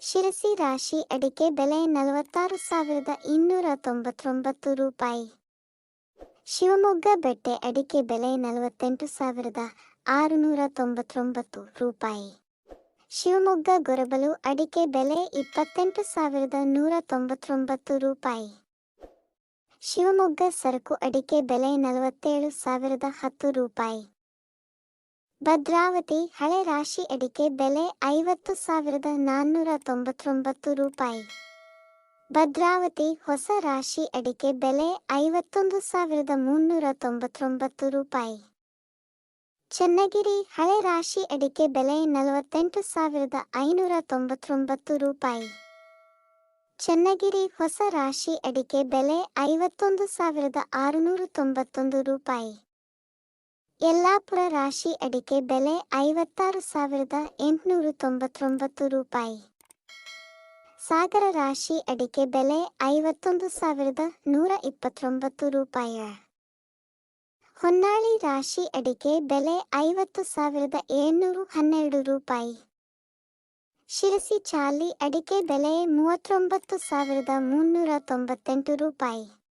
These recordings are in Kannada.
ಶಿರಸಿ ರಾಶಿ ಅಡಿಕೆ ಬೆಲೆ ನಲವತ್ತಾರು ಸಾವಿರದ ಇನ್ನೂರ ತೊಂಬತ್ತೊಂಬತ್ತು ರೂಪಾಯಿ. ಶಿವಮೊಗ್ಗ ಬೆಟ್ಟೆ ಅಡಿಕೆ ಬೆಲೆ ನಲವತ್ತೆಂಟು ಸಾವಿರದ ಆರುನೂರ ತೊಂಬತ್ತೊಂಬತ್ತು ರೂಪಾಯಿ. ಶಿವಮೊಗ್ಗ ಗೊರಬಲು ಅಡಿಕೆ ಬೆಲೆ ಇಪ್ಪತ್ತೆಂಟು ಸಾವಿರದ ನೂರ ತೊಂಬತ್ತೊಂಬತ್ತು ರೂಪಾಯಿ. ಶಿವಮೊಗ್ಗ ಸರಕು ಅಡಿಕೆ ಬೆಲೆ ನಲವತ್ತೇಳು ಸಾವಿರದ ಹತ್ತು ರೂಪಾಯಿ. ಭದ್ರಾವತಿ ಹಳೆ ರಾಶಿ ಅಡಿಕೆ ಬೆಲೆ ಐವತ್ತು ಸಾವಿರದ ನಾನ್ನೂರ ತೊಂಬತ್ತೊಂಬತ್ತು ರೂಪಾಯಿ. ಭದ್ರಾವತಿ ಹೊಸ ರಾಶಿ ಅಡಿಕೆ ಬೆಲೆ ಐವತ್ತೊಂದು ಸಾವಿರದ ಮುನ್ನೂರ ತೊಂಬತ್ತೊಂಬತ್ತು ರೂಪಾಯಿ. ಚನ್ನಗಿರಿ ಹಳೆ ರಾಶಿ ಅಡಿಕೆ ಬೆಲೆ ನಲವತ್ತೆಂಟು ಸಾವಿರದ ಐನೂರ ತೊಂಬತ್ತೊಂಬತ್ತು ರೂಪಾಯಿ. ಚನ್ನಗಿರಿ ಹೊಸ ರಾಶಿ ಅಡಿಕೆ ಬೆಲೆ ಐವತ್ತೊಂದು ಸಾವಿರದ ಆರುನೂರ ತೊಂಬತ್ತೊಂದು ರೂಪಾಯಿ. ಯಲ್ಲಾಪುರ ರಾಶಿ ಅಡಿಕೆ ಬೆಲೆ ಐವತ್ತಾರು ಸಾವಿರದ ಎಂಟುನೂರ ತೊಂಬತ್ತೊಂಬತ್ತು ರೂಪಾಯಿ. ಸಾಗರ ರಾಶಿ ಅಡಿಕೆ ಬೆಲೆ ಐವತ್ತೊಂದು ಸಾವಿರದ ನೂರ ಇಪ್ಪತ್ತೊಂಬತ್ತು ರೂಪಾಯಿ. ಹೊನ್ನಾಳಿ ರಾಶಿ ಅಡಿಕೆ ಬೆಲೆ ಐವತ್ತು ಸಾವಿರದ ಏಳ್ನೂರು ಹನ್ನೆರಡು ರೂಪಾಯಿ. ಶಿರಸಿ ಚಾಲಿ ಅಡಿಕೆ ಬೆಲೆ ಮೂವತ್ತೊಂಬತ್ತು ಸಾವಿರದ ಮುನ್ನೂರ ತೊಂಬತ್ತೆಂಟು ರೂಪಾಯಿ.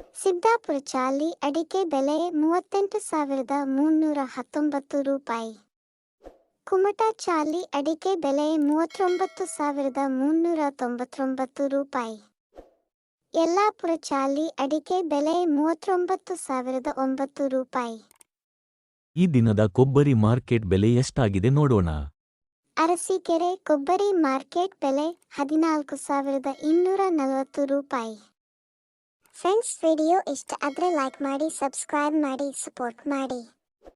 ಸಿದ್ದಾಪುರ ಚಾಲಿ ಅಡಿಕೆ ಬೆಲೆ ಮೂವತ್ತೆಂಟು ಸಾವಿರದ ಮುನ್ನೂರ ಹತ್ತೊಂಬತ್ತು ರೂಪಾಯಿ. ಕುಮಟಾ ಚಾಲಿ ಅಡಿಕೆ ಬೆಲೆ ಮೂವತ್ತೊಂಬತ್ತು ಸಾವಿರದ ಮುನ್ನೂರ ತೊಂಬತ್ತೊಂಬತ್ತು ರೂಪಾಯಿ. ಯಲ್ಲಾಪುರ ಚಾಲಿ ಅಡಿಕೆ ಬೆಲೆ ಮೂವತ್ತೊಂಬತ್ತು ಸಾವಿರದ ಒಂಬತ್ತು ರೂಪಾಯಿ. ಈ ದಿನದ ಕೊಬ್ಬರಿ ಮಾರ್ಕೆಟ್ ಬೆಲೆ ಎಷ್ಟಾಗಿದೆ ನೋಡೋಣ. ಅರಸೀಕೆರೆ ಕೊಬ್ಬರಿ ಮಾರ್ಕೆಟ್ ಬೆಲೆ ಹದಿನಾಲ್ಕು ಸಾವಿರದ ಇನ್ನೂರ ನಲವತ್ತು ರೂಪಾಯಿ. ಫ್ರೆಂಡ್ಸ್ ವಿಡಿಯೋ ಇಷ್ಟ ಆದರೆ ಲೈಕ್ ಮಾಡಿ ಸಬ್ಸ್ಕ್ರೈಬ್ ಮಾಡಿ ಸಪೋರ್ಟ್ ಮಾಡಿ